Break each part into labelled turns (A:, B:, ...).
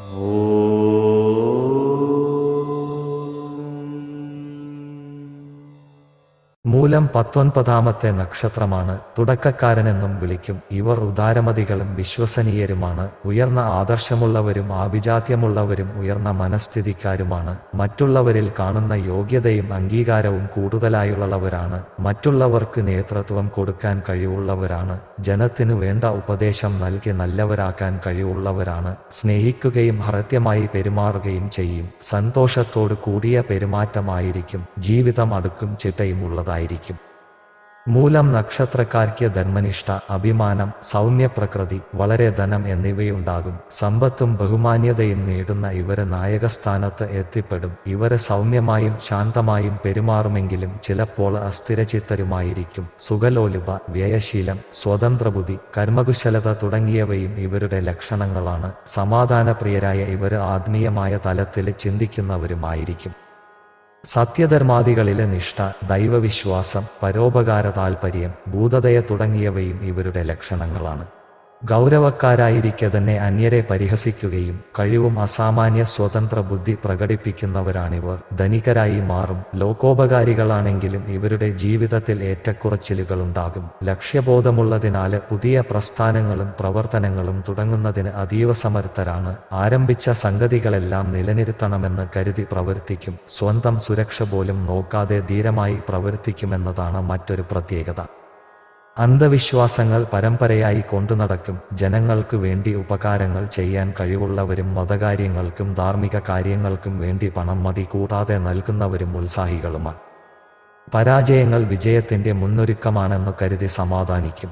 A: Oh. മൂലം പത്തൊൻപതാമത്തെ നക്ഷത്രമാണ് തുടക്കക്കാരനെന്നും വിളിക്കും. ഇവർ ഉദാരമതികളും വിശ്വസനീയരുമാണ്. ഉയർന്ന ആദർശമുള്ളവരും ആഭിജാത്യമുള്ളവരും ഉയർന്ന മനസ്ഥിതിക്കാരുമാണ്. മറ്റുള്ളവരിൽ കാണുന്ന യോഗ്യതയും അംഗീകാരവും കൂടുതലായുള്ളവരാണ്. മറ്റുള്ളവർക്ക് നേതൃത്വം കൊടുക്കാൻ കഴിവുള്ളവരാണ്. ജനത്തിനു വേണ്ട ഉപദേശം നൽകി നല്ലവരാക്കാൻ കഴിവുള്ളവരാണ്. സ്നേഹിക്കുകയും ഹൃദ്യമായി പെരുമാറുകയും ചെയ്യും. സന്തോഷത്തോടു കൂടിയ പെരുമാറ്റമായിരിക്കും. ജീവിതം അടുക്കും ചിട്ടയും മൂലം നക്ഷത്രക്കാർക്ക് ധർമ്മനിഷ്ഠ അഭിമാനം സൗമ്യപ്രകൃതി വളരെ ധനം എന്നിവയുണ്ടാകും. സമ്പത്തും ബഹുമാന്യതയും നേടുന്ന ഇവർ നായകസ്ഥാനത്ത് എത്തിപ്പെടും. ഇവർ സൗമ്യമായും ശാന്തമായും പെരുമാറുമെങ്കിലും ചിലപ്പോൾ അസ്ഥിരചിത്തരുമായിരിക്കും. സുഖലോലുപ വ്യയശീലം സ്വതന്ത്രബുദ്ധി കർമ്മകുശലത തുടങ്ങിയവയും ഇവരുടെ ലക്ഷണങ്ങളാണ്. സമാധാനപ്രിയരായ ഇവർ ആത്മീയമായ തലത്തിൽ ചിന്തിക്കുന്നവരുമായിരിക്കും. സത്യധർമാദികളിലെ നിഷ്ഠ ദൈവവിശ്വാസം പരോപകാര താൽപര്യം ഭൂതതയ തുടങ്ങിയവയും ഇവരുടെ ലക്ഷണങ്ങളാണ്. ഗൗരവക്കാരായിരിക്കെ തന്നെ അന്യരെ പരിഹസിക്കുകയും കഴിവും അസാമാന്യ സ്വതന്ത്ര ബുദ്ധി പ്രകടിപ്പിക്കുന്നവരാണിവർ. ധനികരായി മാറും. ലോകോപകാരികളാണെങ്കിലും ഇവരുടെ ജീവിതത്തിൽ ഏറ്റക്കുറച്ചിലുകളുണ്ടാകും. ലക്ഷ്യബോധമുള്ളതിനാല് പുതിയ പ്രസ്ഥാനങ്ങളും പ്രവർത്തനങ്ങളും തുടങ്ങുന്നതിന് അതീവ സമർത്ഥരാണ്. ആരംഭിച്ച സംഗതികളെല്ലാം നിലനിർത്തണമെന്ന് കരുതി പ്രവർത്തിക്കും. സ്വന്തം സുരക്ഷ പോലും നോക്കാതെ ധീരമായി പ്രവർത്തിക്കുമെന്നതാണ് മറ്റൊരു പ്രത്യേകത. അന്ധവിശ്വാസങ്ങൾ പരമ്പരയായി കൊണ്ടുനടക്കും ജനങ്ങൾക്ക് വേണ്ടി ഉപകാരങ്ങൾ ചെയ്യാൻ കഴിവുള്ളവരും മതകാര്യങ്ങൾക്കും ധാർമ്മിക കാര്യങ്ങൾക്കും വേണ്ടി പണം മതി കൂടാതെ നൽകുന്നവരും ഉത്സാഹികളുമാണ്. പരാജയങ്ങൾ വിജയത്തിന്റെ മുന്നൊരുക്കമാണെന്ന് കരുതി സമാധാനിക്കും.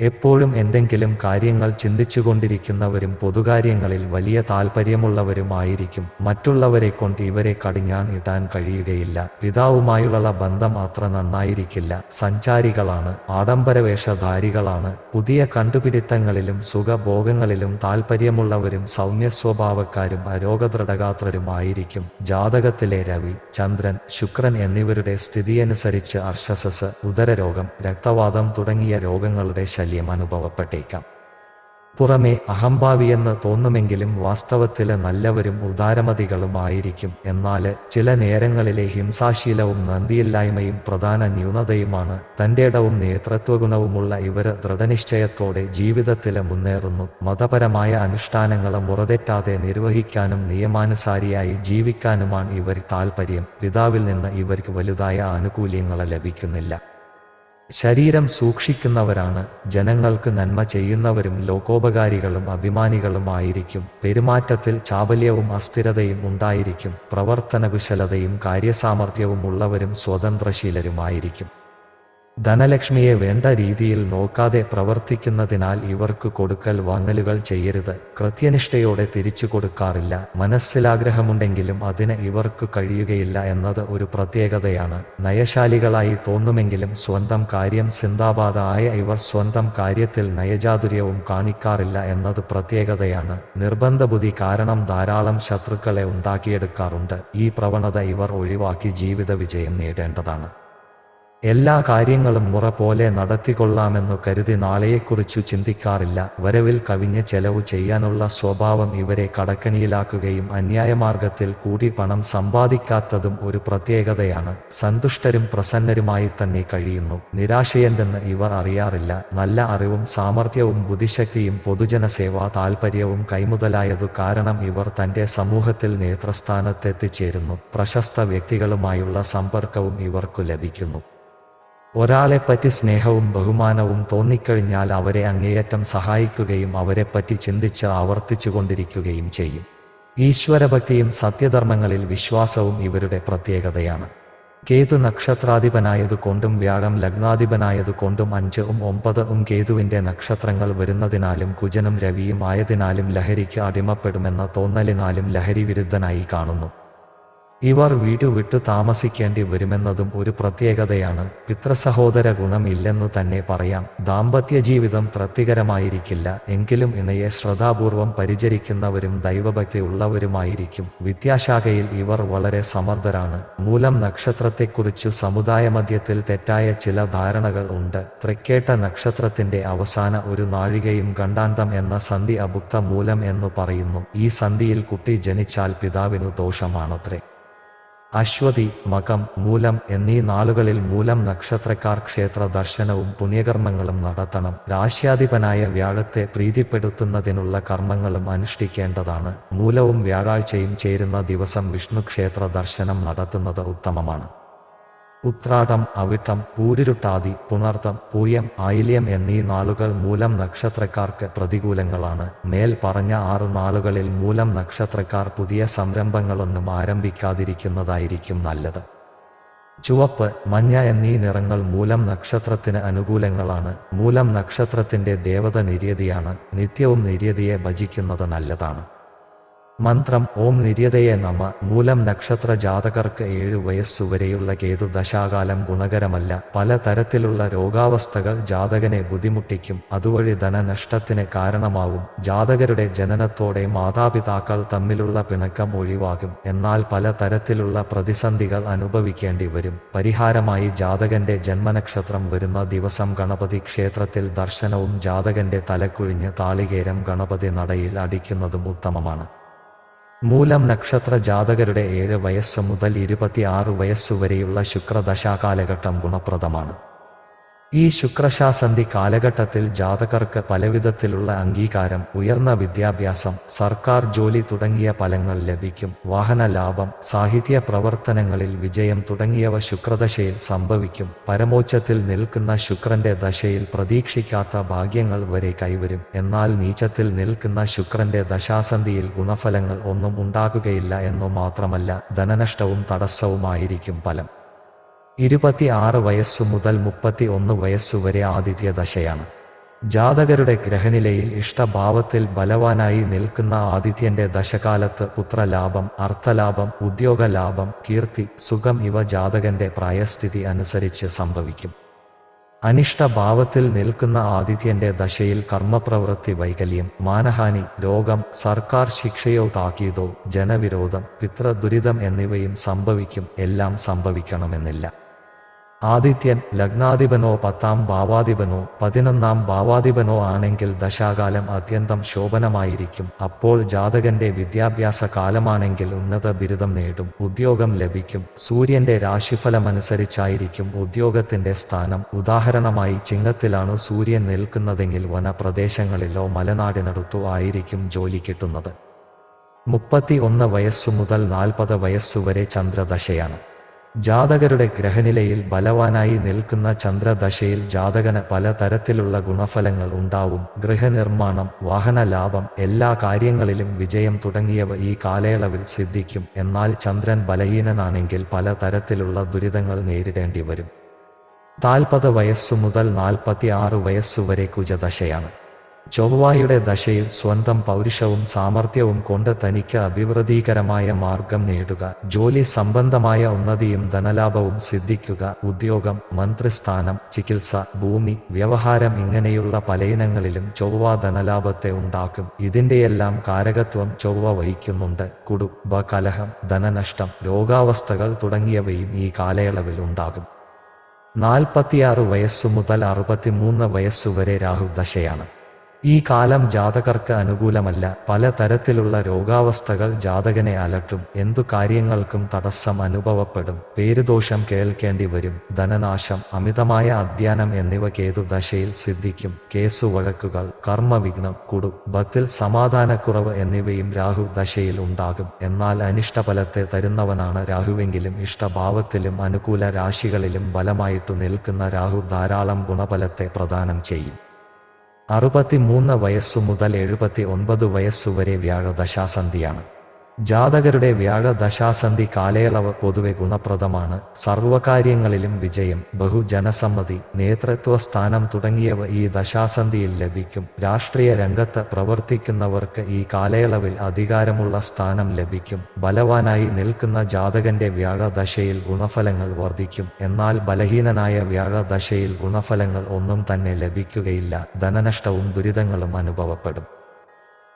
A: എപ്പോഴും എന്തെങ്കിലും കാര്യങ്ങൾ ചിന്തിച്ചുകൊണ്ടിരിക്കുന്നവരും പൊതുകാര്യങ്ങളിൽ വലിയ താൽപ്പര്യമുള്ളവരുമായിരിക്കും മറ്റുള്ളവരെ കൊണ്ട് ഇവരെ കടിഞ്ഞാൻ ഇടാൻ കഴിയുകയില്ല. പിതാവുമായുള്ള ബന്ധം അത്ര നന്നായിരിക്കില്ല. സഞ്ചാരികളാണ് ആഡംബരവേഷധാരികളാണ്. പുതിയ കണ്ടുപിടുത്തങ്ങളിലും സുഖഭോഗങ്ങളിലും താൽപ്പര്യമുള്ളവരും സൗമ്യ സ്വഭാവക്കാരും അരോഗദൃഢഗാത്രരുമായിരിക്കും. ജാതകത്തിലെ രവി ചന്ദ്രൻ ശുക്രൻ എന്നിവരുടെ സ്ഥിതിയനുസരിച്ച് അർഷസസ് ഉദരരോഗം രക്തവാദം തുടങ്ങിയ രോഗങ്ങളുടെ ശല്യം അനുഭവപ്പെട്ടേക്കാം പുറമെ അഹംഭാവിയെന്ന് തോന്നുമെങ്കിലും വാസ്തവത്തിൽ നല്ലവരും ഉദാരമതികളുമായിരിക്കും. എന്നാൽ ചില നേരങ്ങളിലെ ഹിംസാശീലവും നന്ദിയില്ലായ്മയും പ്രധാന ന്യൂനതയുമാണ്. തന്റേടവും നേതൃത്വഗുണവുമുള്ള ഇവർ ദൃഢനിശ്ചയത്തോടെ ജീവിതത്തിൽ മുന്നേറുന്നു. മതപരമായ അനുഷ്ഠാനങ്ങൾ മുറതെറ്റാതെ നിർവഹിക്കാനും നിയമാനുസാരിയായി ജീവിക്കാനുമാണ് ഇവർ താൽപ്പര്യം പിതാവിൽ നിന്ന് ഇവർക്ക് വലുതായ ആനുകൂല്യങ്ങൾ ലഭിക്കുന്നില്ല. ശരീരം സൂക്ഷിക്കുന്നവരാണ്. ജനങ്ങൾക്ക് നന്മ ചെയ്യുന്നവരും ലോകോപകാരികളും അഭിമാനികളും ആയിരിക്കും. പെരുമാറ്റത്തിൽ ചാബല്യവും അസ്ഥിരതയും ഉണ്ടായിരിക്കും. പ്രവർത്തനകുശലതയും കാര്യസാമർഥ്യവും ഉള്ളവരും സ്വതന്ത്രശീലരുമായിരിക്കും. ധനലക്ഷ്മിയെ വേണ്ട രീതിയിൽ നോക്കാതെ പ്രവർത്തിക്കുന്നതിനാൽ ഇവർക്ക് കൊടുക്കൽ വാങ്ങലുകൾ ചെയ്യരുത്. കൃത്യനിഷ്ഠയോടെ തിരിച്ചു കൊടുക്കാറില്ല. മനസ്സിലാഗ്രഹമുണ്ടെങ്കിലും അതിന് ഇവർക്ക് കഴിയുകയില്ല എന്നത് ഒരു പ്രത്യേകതയാണ്. നയശാലികളായി തോന്നുമെങ്കിലും സ്വന്തം കാര്യം സിന്ദാബാദ ആയ ഇവർ സ്വന്തം കാര്യത്തിൽ നയചാതുര്യവും കാണിക്കാറില്ല എന്നത് പ്രത്യേകതയാണ്. നിർബന്ധബുദ്ധി കാരണം ധാരാളം ശത്രുക്കളെ ഉണ്ടാക്കിയെടുക്കാറുണ്ട്. ഈ പ്രവണത ഇവർ ഒഴിവാക്കി ജീവിത വിജയം നേടേണ്ടതാണ്. എല്ലാ കാര്യങ്ങളും മുറ പോലെ നടത്തിക്കൊള്ളാമെന്നു കരുതി നാളെയെക്കുറിച്ചു ചിന്തിക്കാറില്ല. വരവിൽ കവിഞ്ഞ് ചെലവ് ചെയ്യാനുള്ള സ്വഭാവം ഇവരെ കടക്കണിയിലാക്കുകയും അന്യായമാർഗത്തിൽ കൂടി പണം സമ്പാദിക്കാത്തതും ഒരു പ്രത്യേകതയാണ്. സന്തുഷ്ടരും പ്രസന്നരുമായി തന്നെ കഴിയുന്നു. നിരാശയെന്തെന്ന് ഇവർ അറിയാറില്ല. നല്ല അറിവും സാമർഥ്യവും ബുദ്ധിശക്തിയും പൊതുജനസേവാ താൽപര്യവും കൈമുതലായതു കാരണം ഇവർ തന്റെ സമൂഹത്തിൽ നേതൃസ്ഥാനത്തെത്തിച്ചേരുന്നു. പ്രശസ്ത വ്യക്തികളുമായുള്ള സമ്പർക്കവും ഇവർക്കു ലഭിക്കുന്നു. ഒരാളെപ്പറ്റി സ്നേഹവും ബഹുമാനവും തോന്നിക്കഴിഞ്ഞാൽ അവരെ അങ്ങേയറ്റം സഹായിക്കുകയും അവരെപ്പറ്റി ചിന്തിച്ച് ആവർത്തിച്ചുകൊണ്ടിരിക്കുകയും ചെയ്യും. ഈശ്വരഭക്തിയും സത്യധർമ്മങ്ങളിൽ വിശ്വാസവും ഇവരുടെ പ്രത്യേകതയാണ്. കേതു നക്ഷത്രാധിപനായതുകൊണ്ടും വ്യാഴം ലഗ്നാധിപനായതുകൊണ്ടും അഞ്ചും ഒമ്പതും കേതുവിന്റെ നക്ഷത്രങ്ങൾ വരുന്നതിനാലും കുജനും രവിയും ആയതിനാലും ലഹരിക്ക് അടിമപ്പെടുമെന്ന തോന്നലിനാലും ലഹരി വിരുദ്ധനായി കാണുന്നു. ഇവർ വീട് വിട്ടു താമസിക്കേണ്ടി വരുമെന്നതും ഒരു പ്രത്യേകതയാണ്. പിതൃസഹോദര ഗുണം ഇല്ലെന്നു തന്നെ പറയാം. ദാമ്പത്യ ജീവിതം തൃപ്തികരമായിരിക്കില്ല. എങ്കിലും ഇണയെ ശ്രദ്ധാപൂർവം പരിചരിക്കുന്നവരും ദൈവഭക്തി ഉള്ളവരുമായിരിക്കും. വിദ്യാശാഖയിൽ ഇവർ വളരെ സമർത്ഥരാണ്. മൂലം നക്ഷത്രത്തെക്കുറിച്ച് സമുദായ മധ്യത്തിൽ തെറ്റായ ചില ധാരണകൾ ഉണ്ട്. തൃക്കേട്ട നക്ഷത്രത്തിന്റെ അവസാന ഒരു നാഴികയും ഗണ്ടാന്തം എന്ന സന്ധി അഭുക്ത മൂലം എന്ന് പറയുന്നു. ഈ സന്ധിയിൽ കുട്ടി ജനിച്ചാൽ പിതാവിനു ദോഷമാണത്രേ. അശ്വതി മകം മൂലം എന്നീ നാളുകളിൽ മൂലം നക്ഷത്രക്കാർ ക്ഷേത്ര ദർശനവും പുണ്യകർമ്മങ്ങളും നടത്തണം. രാശ്യാധിപനായ വ്യാഴത്തെ പ്രീതിപ്പെടുത്തുന്നതിനുള്ള കർമ്മങ്ങളും അനുഷ്ഠിക്കേണ്ടതാണ്. മൂലവും വ്യാഴാഴ്ചയും ചേരുന്ന ദിവസം വിഷ്ണു ക്ഷേത്ര ദർശനം നടത്തുന്നത് ഉത്തമമാണ്. ഉത്രാടം അവിട്ടം പൂരിരുട്ടാതി പുണർത്തം പൂയം ആയില്യം എന്നീ നാളുകൾ മൂലം നക്ഷത്രക്കാർക്ക് പ്രതികൂലങ്ങളാണ്. മേൽ പറഞ്ഞ ആറു നാളുകളിൽ മൂലം നക്ഷത്രക്കാർ പുതിയ സംരംഭങ്ങളൊന്നും ആരംഭിക്കാതിരിക്കുന്നതായിരിക്കും നല്ലത്. ചുവപ്പ് മഞ്ഞ എന്നീ നിറങ്ങൾ മൂലം നക്ഷത്രത്തിന് അനുകൂലങ്ങളാണ്. മൂലം നക്ഷത്രത്തിന്റെ ദേവത നിര്യതിയാണ്. നിത്യവും നിര്യതിയെ ഭജിക്കുന്നത് നല്ലതാണ്. മന്ത്രം ഓം നിര്യതയെ നമ. മൂലം നക്ഷത്ര ജാതകർക്ക് ഏഴു വയസ്സുവരെയുള്ള കേതു ദശാകാലം ഗുണകരമല്ല. പല തരത്തിലുള്ള രോഗാവസ്ഥകൾ ജാതകനെ ബുദ്ധിമുട്ടിക്കും. അതുവഴി ധനനഷ്ടത്തിന് കാരണമാവും. ജാതകരുടെ ജനനത്തോടെ മാതാപിതാക്കൾ തമ്മിലുള്ള പിണക്കം ഒഴിവാകും. എന്നാൽ പല തരത്തിലുള്ള പ്രതിസന്ധികൾ അനുഭവിക്കേണ്ടി വരും. പരിഹാരമായി ജാതകന്റെ ജന്മനക്ഷത്രം വരുന്ന ദിവസം ഗണപതി ക്ഷേത്രത്തിൽ ദർശനവും ജാതകന്റെ തലക്കുഴിഞ്ഞ് താളികേരം ഗണപതി നടയിൽ അടിക്കുന്നതും ഉത്തമമാണ്. മൂലം നക്ഷത്ര ജാതകരുടെ ഏഴ് വയസ്സ് മുതൽ ഇരുപത്തിയാറ് വയസ്സുവരെയുള്ള ശുക്രദശാകാലഘട്ടം ഗുണപ്രദമാണ്. ഈ ശുക്രശാസന്ധി കാലഘട്ടത്തിൽ ജാതകർക്ക് പലവിധത്തിലുള്ള അംഗീകാരം ഉയർന്ന വിദ്യാഭ്യാസം സർക്കാർ ജോലി തുടങ്ങിയ ഫലങ്ങൾ ലഭിക്കും. വാഹന ലാഭം സാഹിത്യ പ്രവർത്തനങ്ങളിൽ വിജയം തുടങ്ങിയവ ശുക്രദശയിൽ സംഭവിക്കും. പരമോച്ചത്തിൽ നിൽക്കുന്ന ശുക്രന്റെ ദശയിൽ പ്രതീക്ഷിക്കാത്ത ഭാഗ്യങ്ങൾ വരെ കൈവരും. എന്നാൽ നീച്ചത്തിൽ നിൽക്കുന്ന ശുക്രന്റെ ദശാസന്ധിയിൽ ഗുണഫലങ്ങൾ ഒന്നും ഉണ്ടാകുകയില്ല എന്നു മാത്രമല്ല ധനനഷ്ടവും തടസ്സവുമായിരിക്കും ഫലം. ഇരുപത്തിയാറ് വയസ്സു മുതൽ മുപ്പത്തി ഒന്ന് വയസ്സുവരെ ആദിത്യ ദശയാണ് ജാതകരുടെ ഗ്രഹനിലയിൽ ഇഷ്ടഭാവത്തിൽ ബലവാനായി നിൽക്കുന്ന ആദിത്യന്റെ ദശകാലത്ത് പുത്രലാഭം അർത്ഥലാഭം ഉദ്യോഗലാഭം കീർത്തി സുഖം ഇവ ജാതകന്റെ പ്രായസ്ഥിതി അനുസരിച്ച് സംഭവിക്കും. അനിഷ്ടഭാവത്തിൽ നിൽക്കുന്ന ആദിത്യന്റെ ദശയിൽ കർമ്മപ്രവൃത്തി വൈകല്യം മാനഹാനി രോഗം സർക്കാർ ശിക്ഷയോ താക്കീതോ ജനവിരോധം പിതൃദുരിതം എന്നിവയും സംഭവിക്കും എല്ലാം സംഭവിക്കണമെന്നില്ല. ആദിത്യൻ ലഗ്നാധിപനോ പത്താം ഭാവാധിപനോ പതിനൊന്നാം ഭാവാധിപനോ ആണെങ്കിൽ ദശാകാലം അത്യന്തം ശോഭനമായിരിക്കും. അപ്പോൾ ജാതകന്റെ വിദ്യാഭ്യാസ കാലമാണെങ്കിൽ ഉന്നത ബിരുദം നേടും ഉദ്യോഗം ലഭിക്കും. സൂര്യന്റെ രാശിഫലമനുസരിച്ചായിരിക്കും ഉദ്യോഗത്തിന്റെ സ്ഥാനം. ഉദാഹരണമായി ചിങ്ങത്തിലാണ് സൂര്യൻ നിൽക്കുന്നതെങ്കിൽ വനപ്രദേശങ്ങളിലോ മലനാടിനടുത്തോ ആയിരിക്കും ജോലി കിട്ടുന്നത്. മുപ്പത്തി ഒന്ന് വയസ്സു മുതൽ നാൽപ്പത് വയസ്സുവരെ ചന്ദ്രദശയാണ്. ജാതകരുടെ ഗ്രഹനിലയിൽ ബലവാനായി നിൽക്കുന്ന ചന്ദ്രദശയിൽ ജാതകന് പലതരത്തിലുള്ള ഗുണഫലങ്ങൾ ഉണ്ടാവും. ഗൃഹനിർമ്മാണം വാഹന ലാഭം എല്ലാ കാര്യങ്ങളിലും വിജയം തുടങ്ങിയവ ഈ കാലയളവിൽ സിദ്ധിക്കും. എന്നാൽ ചന്ദ്രൻ ബലഹീനനാണെങ്കിൽ പലതരത്തിലുള്ള ദുരിതങ്ങൾ നേരിടേണ്ടി വരും. നാൽപ്പത് വയസ്സു മുതൽ നാൽപ്പത്തി ആറ് വയസ്സുവരെ കുജദശയാണ്. ചൊവ്വായുടെ ദശയിൽ സ്വന്തം പൗരുഷവും സാമർഥ്യവും കൊണ്ട് തനിക്ക് അഭിവൃദ്ധികരമായ മാർഗം നേടുക. ജോലി സംബന്ധമായ ഉന്നതിയും ധനലാഭവും സിദ്ധിക്കുക. ഉദ്യോഗം മന്ത്രിസ്ഥാനം ചികിത്സ ഭൂമി വ്യവഹാരം ഇങ്ങനെയുള്ള പലയിനങ്ങളിലും ചൊവ്വ ധനലാഭത്തെ ഉണ്ടാക്കും. ഇതിന്റെയെല്ലാം കാരകത്വം ചൊവ്വ വഹിക്കുന്നുണ്ട്. കുടുംബ കലഹം ധനനഷ്ടം രോഗാവസ്ഥകൾ തുടങ്ങിയവയും ഈ കാലയളവിൽ ഉണ്ടാകും. നാൽപ്പത്തിയാറ് വയസ്സു മുതൽ അറുപത്തിമൂന്ന് വയസ്സുവരെ രാഹു ദശയാണ് ഈ കാലം ജാതകർക്ക് അനുകൂലമല്ല. പല തരത്തിലുള്ള രോഗാവസ്ഥകൾ ജാതകനെ അലട്ടും. എന്തു കാര്യങ്ങൾക്കും തടസ്സം അനുഭവപ്പെടും. പേരുദോഷം കേൾക്കേണ്ടി വരും. ധനനാശം അമിതമായ അധ്യയനം എന്നിവ കേതു ദശയിൽ സിദ്ധിക്കും. കേസു വഴക്കുകൾ കർമ്മവിഘ്നം കുടു ബത്തിൽ സമാധാനക്കുറവ് എന്നിവയും രാഹു ദശയിൽ ഉണ്ടാകും. എന്നാൽ അനിഷ്ടഫലത്തെ തരുന്നവനാണ് രാഹുവെങ്കിലും ഇഷ്ടഭാവത്തിലും അനുകൂല രാശികളിലും ബലമായിട്ടു നിൽക്കുന്ന രാഹു ധാരാളം ഗുണഫലത്തെ പ്രദാനം ചെയ്യും. അറുപത്തിമൂന്ന് വയസ്സു മുതൽ എഴുപത്തി ഒൻപത് വയസ്സുവരെ വ്യാഴദശാസന്ധിയാണ്. ജാതകരുടെ വ്യാഴ ദശാസന്ധി കാലയളവ് പൊതുവെ ഗുണപ്രദമാണ്. സർവകാര്യങ്ങളിലും വിജയം ബഹുജനസമ്മതി നേതൃത്വ സ്ഥാനം തുടങ്ങിയവ ഈ ദശാസന്ധിയിൽ ലഭിക്കും. രാഷ്ട്രീയ രംഗത്ത് പ്രവർത്തിക്കുന്നവർക്ക് ഈ കാലയളവിൽ അധികാരമുള്ള സ്ഥാനം ലഭിക്കും. ബലവാനായി നിൽക്കുന്ന ജാതകന്റെ വ്യാഴദശയിൽ ഗുണഫലങ്ങൾ വർദ്ധിക്കും. എന്നാൽ ബലഹീനനായ വ്യാഴദശയിൽ ഗുണഫലങ്ങൾ ഒന്നും തന്നെ ലഭിക്കുകയില്ല. ധനനഷ്ടവും ദുരിതങ്ങളും അനുഭവപ്പെടും.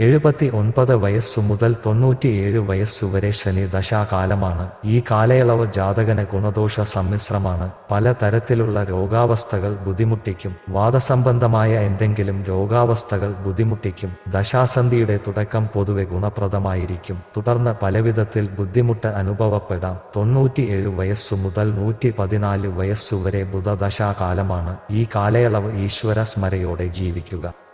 A: എഴുപത്തി ഒൻപത് വയസ്സു മുതൽ തൊണ്ണൂറ്റിയേഴ് വയസ്സുവരെ ശനി ദശാകാലമാണ്. ഈ കാലയളവ് ജാതകന ഗുണദോഷ സമ്മിശ്രമാണ്. പല തരത്തിലുള്ള രോഗാവസ്ഥകൾ ബുദ്ധിമുട്ടിക്കും. വാദസംബന്ധമായ എന്തെങ്കിലും രോഗാവസ്ഥകൾ ബുദ്ധിമുട്ടിക്കും. ദശാസന്ധിയുടെ തുടക്കം പൊതുവെ ഗുണപ്രദമായിരിക്കും. തുടർന്ന് പലവിധത്തിൽ ബുദ്ധിമുട്ട് അനുഭവപ്പെടാം. തൊണ്ണൂറ്റിയേഴ് വയസ്സു മുതൽ നൂറ്റി പതിനാല് വയസ്സുവരെ ബുധദശാകാലമാണ്. ഈ കാലയളവ് ഈശ്വര സ്മരയോടെ ജീവിക്കുക.